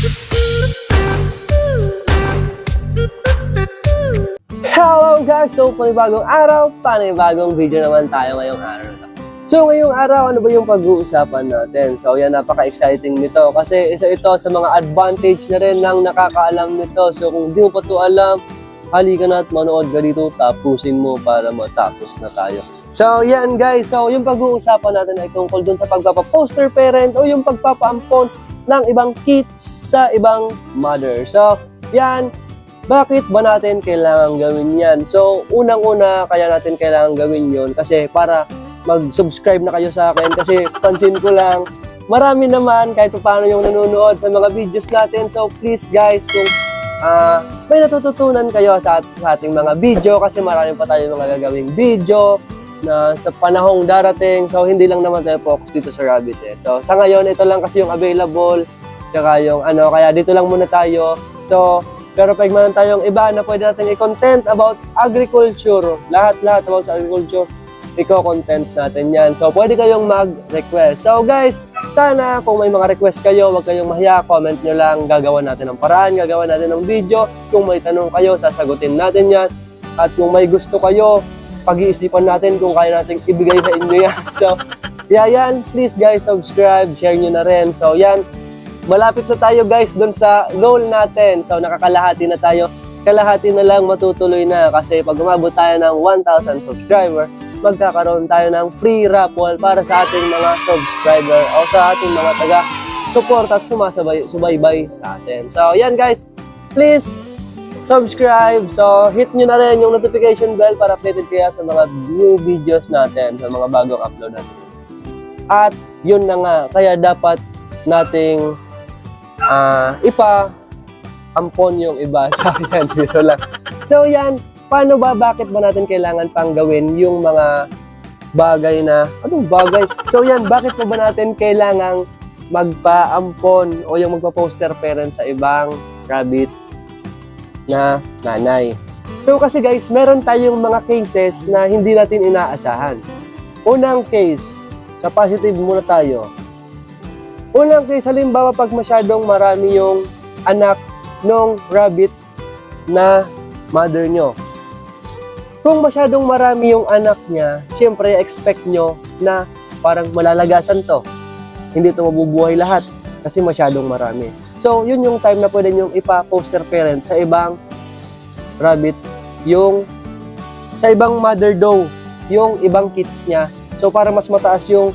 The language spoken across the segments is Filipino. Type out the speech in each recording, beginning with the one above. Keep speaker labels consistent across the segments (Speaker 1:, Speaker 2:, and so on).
Speaker 1: Hello guys! So, panibagong araw, panibagong video naman tayo ngayong araw. So, ngayong araw, ano ba yung pag-uusapan natin? So, yan, napaka-exciting nito kasi isa ito sa mga advantage na rin ng nakakaalam nito. So, kung di mo pa ito alam, halika na at manood ka dito, tapusin mo para matapos na tayo. So, yan guys. So, yung pag-uusapan natin ay tungkol dun sa pagpapa-poster parent o yung pagpapaampon ng ibang kids sa ibang mother. So, yan, bakit ba natin kailangan gawin yan? So, unang-una, kaya natin kailangan gawin yon kasi para mag-subscribe na kayo sa akin kasi pansin ko lang, marami naman kahit pa paano yung nanonood sa mga videos natin. So, please guys, kung ah, may natututunan kayo sa, sa ating mga video kasi marami pa tayo mga gagawing video na sa panahong darating. So, hindi lang naman tayo focus dito sa Rabbit eh. So, sa ngayon, ito lang kasi yung available. Tsaka yung ano, kaya dito lang muna tayo. So, pero pag meron tayong iba na pwede natin i-content about agriculture, lahat-lahat about sa agriculture, i-content natin yan. So, pwede kayong mag-request. So, guys, sana kung may mga request kayo, huwag kayong mahiya, comment nyo lang, gagawa natin ng paraan, gagawa natin ng video. Kung may tanong kayo, sasagutin natin yan. At kung may gusto kayo, pag-iisipan natin kung kaya natin ibigay sa inyo yan. So, yeah, yan. Please guys, subscribe, share nyo na rin. So, yan. Malapit na tayo guys doon sa goal natin. So, nakakalahati na tayo. Kalahati na lang matutuloy na kasi pag umabot tayo ng 1,000 subscriber, magkakaroon tayo ng free raffle para sa ating mga subscriber o sa ating mga taga support at sumasabay subaybay sa atin. So, yan guys. Please subscribe. So, hit nyo na rin yung notification bell para updated kayo sa mga new videos natin, sa mga bagong upload natin. At yun na nga, kaya dapat nating ah ipa ampon yung iba sa yan lang. So yan, paano ba, bakit ba natin kailangan pang gawin yung mga bagay na, anong bagay? So yan, bakit pa ba natin kailangang magpa-ampon o yung magpa-poster parent sa ibang rabbit na nanay? So kasi guys, meron tayong mga cases na hindi natin inaasahan. Unang case, sa positive muna tayo. Unang case, halimbawa pag masyadong marami yung anak nung rabbit na mother nyo. Kung masyadong marami yung anak niya, syempre expect nyo na parang malalagasan to. Hindi to mabubuhay lahat kasi masyadong marami. So, yun yung time na pwede nyo ipa-poster parent sa ibang rabbit, yung sa ibang mother daw, yung ibang kids niya. So, para mas mataas yung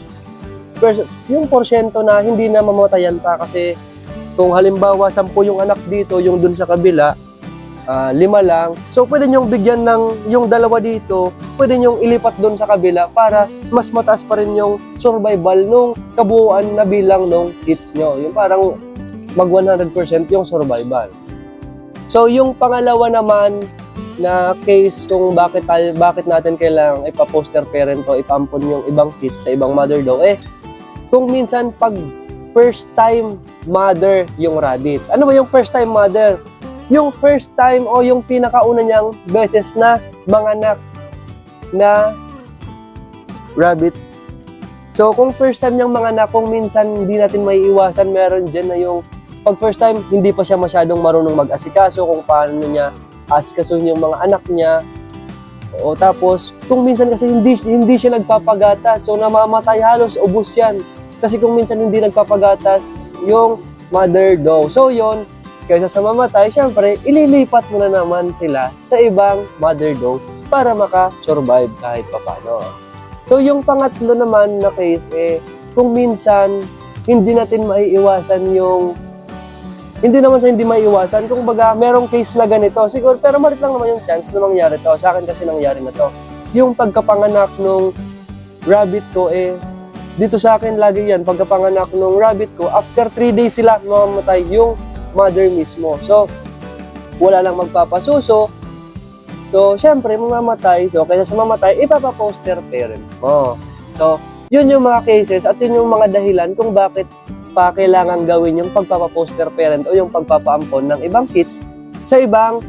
Speaker 1: yung porsyento na hindi na mamatayan pa kasi kung halimbawa sampu yung anak dito, yung dun sa kabila, ah, lima lang. So pwede nyong bigyan ng yung dalawa dito, pwede nyong ilipat dun sa kabila para mas mataas pa rin yung survival nung kabuuan na bilang nung kids nyo. Yung parang mag 100% yung survival. So yung pangalawa naman na case kung bakit tayo bakit natin kailangang ipa-poster parent o ipampon yung ibang kids sa ibang mother daw eh kung minsan pag first time mother yung rabbit. Ano ba yung first time mother? Yung first time o yung pinakauna niyang beses na manganak na rabbit. So kung first time niyang manganak, kung minsan hindi natin may iwasan, meron dyan na yung pag first time, hindi pa siya masyadong marunong mag-asikaso kung paano niya asikasuhin yung mga anak niya. O tapos, kung minsan kasi hindi, hindi siya nagpapagatas, so namamatay halos, ubus yan. Kasi kung minsan hindi nagpapagatas yung mother daw. So yon kaysa sa mamatay, syempre, ililipat mo na naman sila sa ibang mother daw para maka-survive kahit papano. So yung pangatlo naman na case, eh, kung minsan hindi natin maiiwasan yung hindi naman sa hindi maiiwasan. Kung baga, merong case na ganito, siguro, pero malit lang naman yung chance na mangyari to. Sa akin kasi nangyari na to. Yung pagkapanganak nung rabbit ko, eh, dito sa akin lagi yan, pagkapanganak nung rabbit ko, after 3 days sila mamamatay yung mother mismo. So, wala lang magpapasuso. So, syempre, mamamatay. So, kaysa sa mamatay, ipapa-poster parent mo. So, yun yung mga cases at yun yung mga dahilan kung bakit pa kailangan gawin yung pagpapa-poster parent o yung pagpapaampon ng ibang kids sa ibang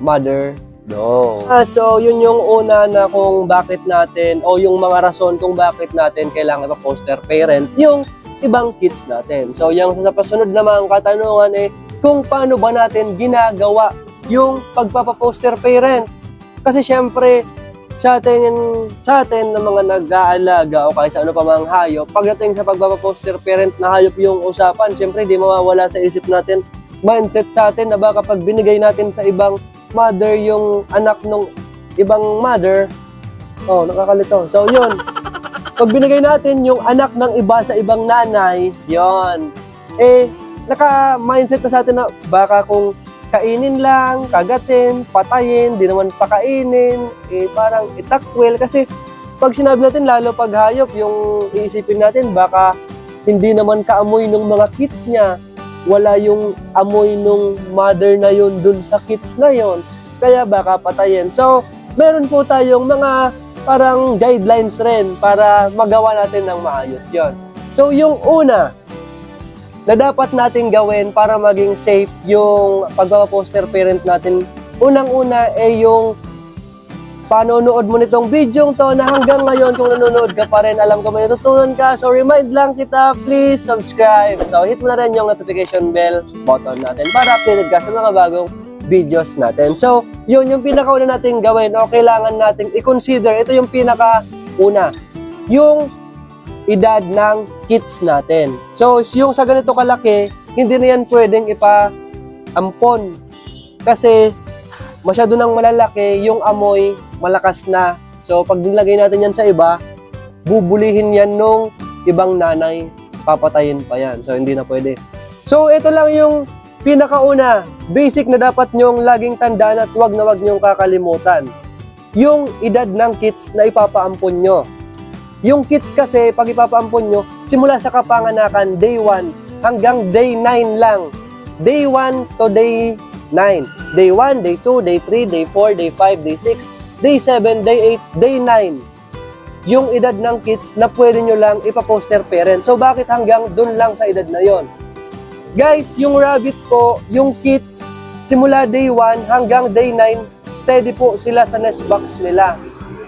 Speaker 1: mother dog. Ah, so, yun yung una na kung bakit natin o yung mga rason kung bakit natin kailangan pa-poster parent yung ibang kids natin. So, yung sa pasunod namang katanungan eh, kung paano ba natin ginagawa yung pagpapaposter parent. Kasi syempre, sa atin, sa atin ng mga nag-aalaga o kahit sa ano pa mang hayop, pagdating sa pagpapaposter parent na hayop yung usapan, syempre di mawawala sa isip natin mindset sa atin na baka pag binigay natin sa ibang mother yung anak ng ibang mother, oh, nakakalito. So, yun. Pag binigay natin yung anak ng iba sa ibang nanay, yon eh, naka-mindset na sa atin na baka kung kainin lang, kagatin, patayin, di naman pakainin, eh parang itakwil kasi pag sinabi natin lalo pag hayop, yung iisipin natin baka hindi naman kaamoy ng mga kids niya, wala yung amoy nung mother na yun dun sa kids na yon kaya baka patayin. So, meron po tayong mga parang guidelines rin para magawa natin ng maayos yon. So, yung una, na dapat natin gawin para maging safe yung pagpapaposter parent natin. Unang-una ay yung panonood mo nitong video to na hanggang ngayon kung nanonood ka pa rin, alam ko may natutunan ka. So remind lang kita, please subscribe. So hit mo na rin yung notification bell button natin para updated ka sa mga bagong videos natin. So, yun yung pinakauna natin gawin o kailangan nating i-consider. Ito yung pinakauna. Yung edad ng kids natin. So, yung sa ganito kalaki, hindi na yan pwedeng ipa-ampon. Kasi, masyado nang malalaki, yung amoy, malakas na. So, pag nilagay natin yan sa iba, bubulihin yan nung ibang nanay, papatayin pa yan. So, hindi na pwede. So, ito lang yung pinakauna, basic na dapat nyong laging tandaan at wag na wag nyong kakalimutan. Yung edad ng kids na ipapaampon nyo. Yung kids kasi, pag ipapaampon nyo, simula sa kapanganakan, day 1 hanggang day 9 lang. Day 1 to day 9. Day 1, day 2, day 3, day 4, day 5, day 6, day 7, day 8, day 9. Yung edad ng kids na pwede nyo lang ipaposter parent. So bakit hanggang dun lang sa edad na yon? Guys, yung rabbit po, yung kids, simula day 1 hanggang day 9, steady po sila sa nest box nila.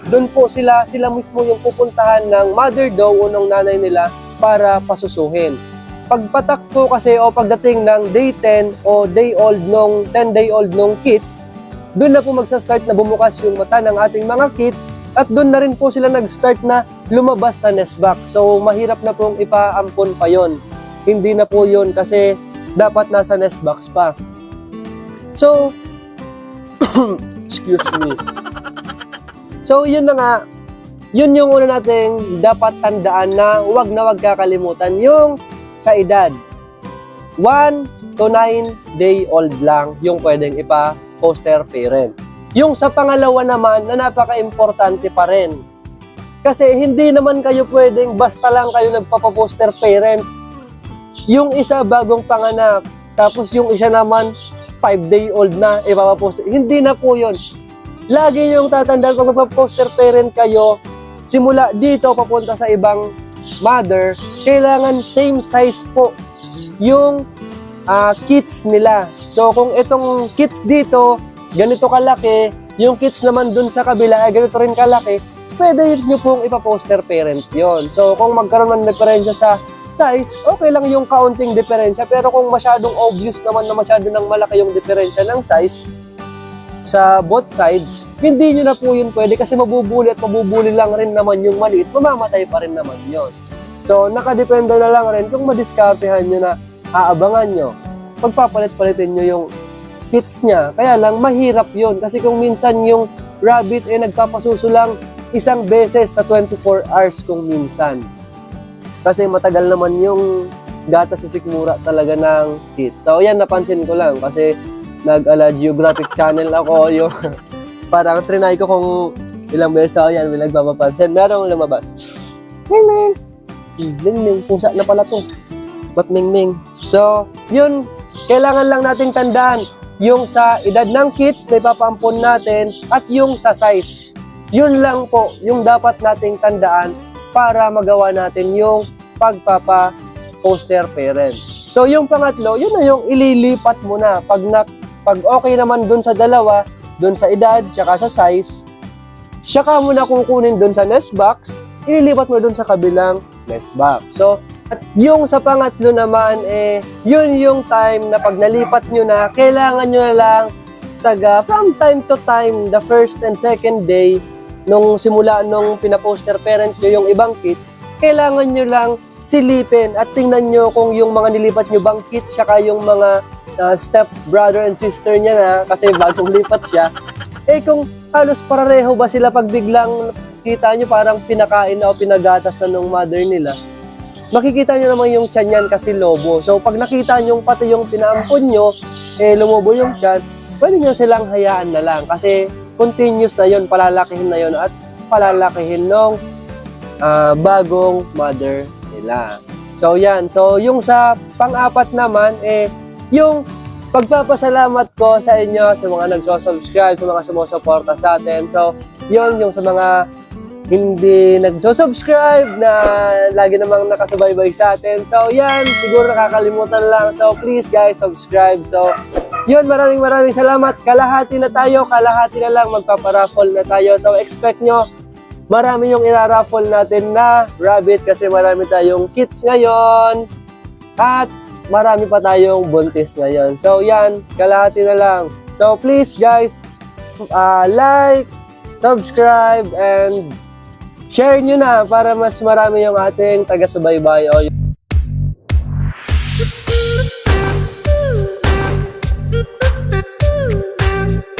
Speaker 1: Doon po sila, sila mismo yung pupuntahan ng mother daw o ng nanay nila para pasusuhin. Pagpatak po kasi o pagdating ng day 10 o day old nung 10 day old nung kids, doon na po magsa-start na bumukas yung mata ng ating mga kids at doon na rin po sila nag-start na lumabas sa nest box. So mahirap na pong ipaampon pa yon. Hindi na po yun kasi dapat nasa nest box pa. So, excuse me. So, yun na nga. Yun yung una nating dapat tandaan na wag na wag kakalimutan yung sa edad. 1 to 9 day old lang yung pwedeng ipa-poster parent. Yung sa pangalawa naman na napaka-importante pa rin. Kasi hindi naman kayo pwedeng basta lang kayo nagpapaposter parent. Yung isa bagong panganak, tapos yung isa naman 5 day old na ipapaposter. Hindi na po yun. Lagi yung tatandaan pag magpa-poster parent kayo, simula dito papunta sa ibang mother, kailangan same size po yung ah, kits nila. So kung itong kits dito, ganito kalaki, yung kits naman dun sa kabila ay ganito rin kalaki, pwede nyo pong ipaposter parent yon. So kung magkaroon ng diferensya sa size, okay lang yung kaunting diferensya. Pero kung masyadong obvious naman na masyado nang malaki yung diferensya ng size sa both sides, hindi nyo na po yun pwede kasi mabubuli at mabubuli lang rin naman yung maliit, mamamatay pa rin naman yon. So, nakadepende na lang rin kung madiskartehan nyo na aabangan nyo. Pagpapalit-palitin nyo yung hits niya. Kaya lang, mahirap yon Kasi kung minsan yung rabbit eh nagpapasuso lang isang beses sa 24 hours kung minsan. Kasi matagal naman yung gata sa sikmura talaga ng hits. So, yan, napansin ko lang kasi nag-ala geographic channel ako yung parang trinay ko kung ilang beses ako yan, may nagpapapansin. Merong lumabas. Ming Ming! Ming Ming, pusa na pala to. Ba't Ming Ming? So, yun, kailangan lang nating tandaan yung sa edad ng kids na ipapaampon natin at yung sa size. Yun lang po yung dapat nating tandaan para magawa natin yung pagpapa-poster parent. So yung pangatlo, yun na yung ililipat mo na. Pag, na, pag okay naman dun sa dalawa, dun sa edad, tsaka sa size, saka mo na kukunin dun sa nest box, ililipat mo dun sa kabilang nest box. So, At yung sa pangatlo naman, eh, yun yung time na pag nalipat nyo na, kailangan nyo na lang taga from time to time, the first and second day, nung simula nung pinaposter parent nyo yung ibang kids, kailangan nyo lang silipin at tingnan nyo kung yung mga nilipat nyo bang kids, saka yung mga uh, step brother and sister niya na, kasi bagong lipat siya, eh kung halos parareho ba sila pag biglang kita nyo parang pinakain na o pinagatas na nung mother nila, makikita nyo naman yung tiyan yan kasi lobo. So pag nakita nyo pati yung pinaampon nyo, eh lumobo yung tiyan, pwede nyo silang hayaan na lang kasi continuous na yon palalakihin na yon at palalakihin nung ah, bagong mother nila. So yan, so yung sa pang-apat naman, eh, yung pagpapasalamat ko sa inyo, sa mga nagso-subscribe, sa mga sumusuporta sa atin. So, yun, yung sa mga hindi nagso-subscribe na lagi namang nakasubaybay sa atin. So, yan, siguro nakakalimutan lang. So, please guys, subscribe. So, yun, maraming maraming salamat. Kalahati na tayo, kalahati na lang, magpaparaffle na tayo. So, expect nyo, marami yung iraraffle natin na rabbit kasi marami tayong kits ngayon. At marami pa tayong buntis ngayon. So, yan, kalahati na lang. So, please guys, uh, like, subscribe, and share nyo na para mas marami yung ating taga-subaybay